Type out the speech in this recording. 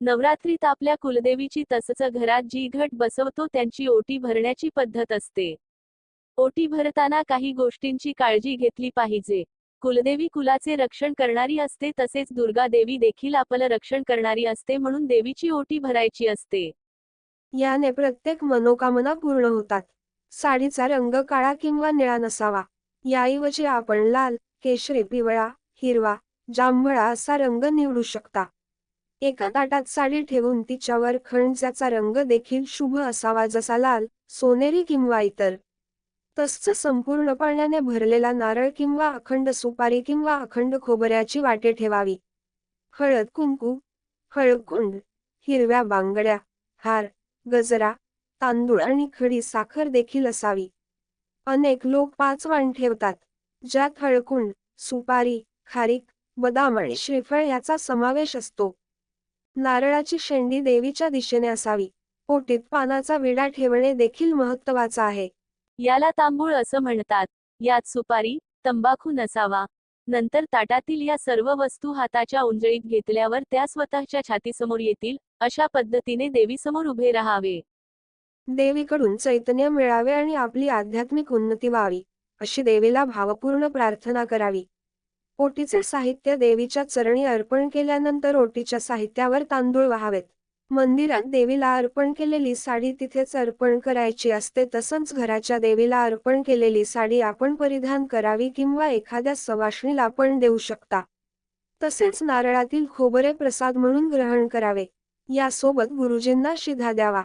नवरात्रीत आपल्या कुलदेवीची तसच घरात जी घट बसवतो त्यांची ओटी भरण्याची पद्धत असते. ओटी भरताना काही गोष्टींची काळजी घेतली पाहिजे. कुलदेवी कुलाचे रक्षण करणारी असते तसेच दुर्गा देवी देखील आपलं रक्षण करणारी असते म्हणून देवीची ओटी भरायची असते. याने प्रत्येक मनोकामना पूर्ण होतात. साडीचा रंग काळा किंवा निळा नसावा. याऐवजी आपण लाल केशरी पिवळा हिरवा जांभळा असा रंग निवडू शकता. एका ताटात साडी ठेवून तिच्यावर खणच्याचा रंग देखील शुभ असावा जसा लाल सोनेरी किंवा इतर. तसच संपूर्ण पाण्याने भरलेला नारळ किंवा अखंड सुपारी किंवा अखंड खोबऱ्याची वाटे ठेवावी. हळद कुंकू हळकुंड हिरव्या बांगड्या हार गजरा तांदूळ आणि खडी साखर देखील असावी. अनेक लोक पाच वाण ठेवतात ज्यात हळकुंड सुपारी खारीक बदाम आणि श्रीफळ याचा समावेश असतो. नारळाची शेंडी देवीच्या दिशेने असावी. पोटीत पानाचा विडा ठेवणे देखील महत्त्वाचा आहे. याला तांबूळ असं म्हणतात. यात सुपारी तंबाखू नसावा. नंतर ताटातील या सर्व वस्तू हाताच्या उंजळीत घेतल्यावर त्या स्वतःच्या छातीसमोर येतील अशा पद्धतीने देवीसमोर उभे राहावे. देवीकडून चैतन्य मिळावे आणि आपली आध्यात्मिक उन्नती व्हावी अशी देवीला भावपूर्ण प्रार्थना करावी. ओटीचे साहित्य देवीच्या चरणी अर्पण केल्यानंतर ओटीच्या साहित्यावर तांदूळ व्हावेत. मंदिरात देवीला अर्पण केलेली साडी तिथेच अर्पण करायची असते तसंच घराच्या देवीला अर्पण केलेली साडी आपण परिधान करावी किंवा एखाद्या सवाशणीला आपण देऊ शकता. तसेच नारळातील खोबरे प्रसाद म्हणून ग्रहण करावे. यासोबत गुरुजींना शिधा द्यावा.